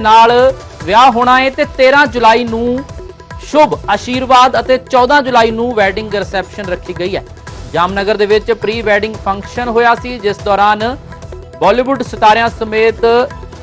ਨਾਲ ਵਿਆਹ ਹੋਣਾ ਹੈ ਤੇ 13 ਜੁਲਾਈ ਨੂੰ ਸ਼ੁਭ ਆਸ਼ੀਰਵਾਦ ਅਤੇ 14 ਜੁਲਾਈ ਨੂੰ ਵੈਡਿੰਗ ਰਿਸੈਪਸ਼ਨ ਰੱਖੀ ਗਈ ਹੈ। ਜਾਮਨਗਰ ਦੇ ਵਿੱਚ ਪ੍ਰੀ ਵੈਡਿੰਗ ਫੰਕਸ਼ਨ ਹੋਇਆ ਸੀ, ਜਿਸ ਦੌਰਾਨ ਬਾਲੀਵੁੱਡ ਸਿਤਾਰਿਆਂ ਸਮੇਤ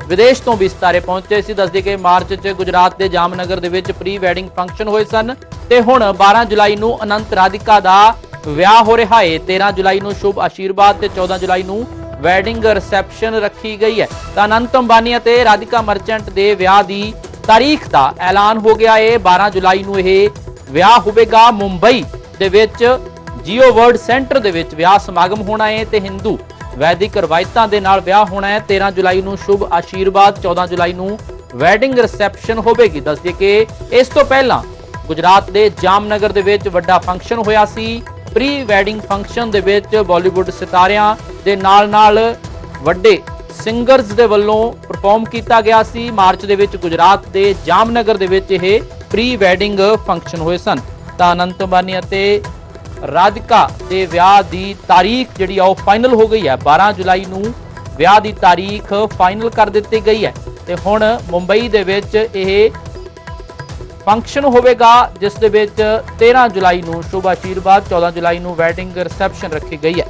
ਵਿਦੇਸ਼ ਤੋਂ ਵੀ ਸਿਤਾਰੇ ਪਹੁੰਚੇ ਸੀ। ਦੱਸਦੇ ਕਿ ਮਾਰਚ 'ਚ ਗੁਜਰਾਤ ਦੇ ਜਾਮਨਗਰ ਦੇ ਵਿੱਚ ਪ੍ਰੀ ਵੈਡਿੰਗ ਫੰਕਸ਼ਨ ਹੋਏ ਸਨ ਤੇ ਹੁਣ 12 ਜੁਲਾਈ ਨੂੰ ਅਨੰਤ ਰਾਧਿਕਾ ਦਾ ਵਿਆਹ ਹੋ ਰਿਹਾ ਹੈ 13 ਜੁਲਾਈ ਨੂੰ ਸ਼ੁਭ ਆਸ਼ੀਰਵਾਦ ਤੇ 14 ਜੁਲਾਈ ਨੂੰ ਵੈਡਿੰਗ ਰਿਸੈਪਸ਼ਨ ਰੱਖੀ ਗਈ ਹੈ। ਤਾਂ ਅਨੰਤ ਅੰਬਾਨੀ ਅਤੇ ਰਾਧਿਕਾ ਮਰਚੈਂਟ ਦੇ ਵਿਆਹ ਦੀ ਤਾਰੀਖ ਦਾ ਐਲਾਨ ਹੋ ਗਿਆ ਹੈ 12 ਜੁਲਾਈ ਨੂੰ ਇਹ ਵਿਆਹ ਹੋਵੇਗਾ। ਮੁੰਬਈ ਦੇ ਵਿੱਚ ਜੀਓ ਵਰਲਡ ਸੈਂਟਰ ਦੇ ਵਿੱਚ ਵਿਆਹ ਸਮਾਗਮ ਹੋਣਾ ਹੈ ਤੇ ਹਿੰਦੂ ਵੈਦਿਕ ਰਵਾਇਤਾਂ ਦੇ ਨਾਲ ਵਿਆਹ ਹੋਣਾ ਹੈ 13 ਜੁਲਾਈ ਨੂੰ ਸ਼ੁਭ ਆਸ਼ੀਰਵਾਦ 14 ਜੁਲਾਈ ਨੂੰ ਵੈਡਿੰਗ ਰਿਸੈਪਸ਼ਨ ਹੋਵੇਗੀ। ਦੱਸਦੇ ਕਿ ਇਸ ਤੋਂ ਪਹਿਲਾਂ ਗੁਜਰਾਤ ਦੇ ਜਾਮਨਗਰ ਦੇ ਵਿੱਚ ਵੱਡਾ ਫੰਕਸ਼ਨ ਹੋਇਆ ਸੀ। ਪ੍ਰੀ ਵੈਡਿੰਗ ਫੰਕਸ਼ਨ ਦੇ ਵਿੱਚ ਬਾਲੀਵੁੱਡ ਸਿਤਾਰਿਆਂ ਦੇ ਨਾਲ-ਨਾਲ ਵੱਡੇ ਸਿੰਗਰਜ਼ ਦੇ ਵੱਲੋਂ ਪਰਫਾਰਮ ਕੀਤਾ ਗਿਆ ਸੀ। ਮਾਰਚ ਦੇ ਵਿੱਚ ਗੁਜਰਾਤ ਦੇ ਜਾਮਨਗਰ ਦੇ ਵਿੱਚ ਇਹ ਪ੍ਰੀ ਵੈਡਿੰਗ ਫੰਕਸ਼ਨ ਹੋਏ ਸਨ। ਤਾਂ ਅਨੰਤ ਅੰਬਾਨੀ ਅਤੇ ਰਾਧਿਕਾ ਦੇ ਵਿਆਹ ਦੀ ਤਾਰੀਖ ਜਿਹੜੀ ਆ ਉਹ ਫਾਈਨਲ ਹੋ ਗਈ ਹੈ। 12 ਜੁਲਾਈ ਨੂੰ ਵਿਆਹ ਦੀ ਤਾਰੀਖ ਫਾਈਨਲ ਕਰ ਦਿੱਤੀ ਗਈ ਹੈ। ਤੇ ਹੁਣ ਮੁੰਬਈ ਦੇ ਵਿੱਚ ਇਹ ਫੰਕਸ਼ਨ ਹੋਵੇਗਾ, ਜਿਸ ਦੇ ਵਿੱਚ 13 ਜੁਲਾਈ ਨੂੰ, ਸ਼ੁਭ ਆਸ਼ੀਰਵਾਦ 14 ਜੁਲਾਈ ਨੂੰ ਵੈਡਿੰਗ ਰਿਸੈਪਸ਼ਨ ਰੱਖੀ ਗਈ ਹੈ।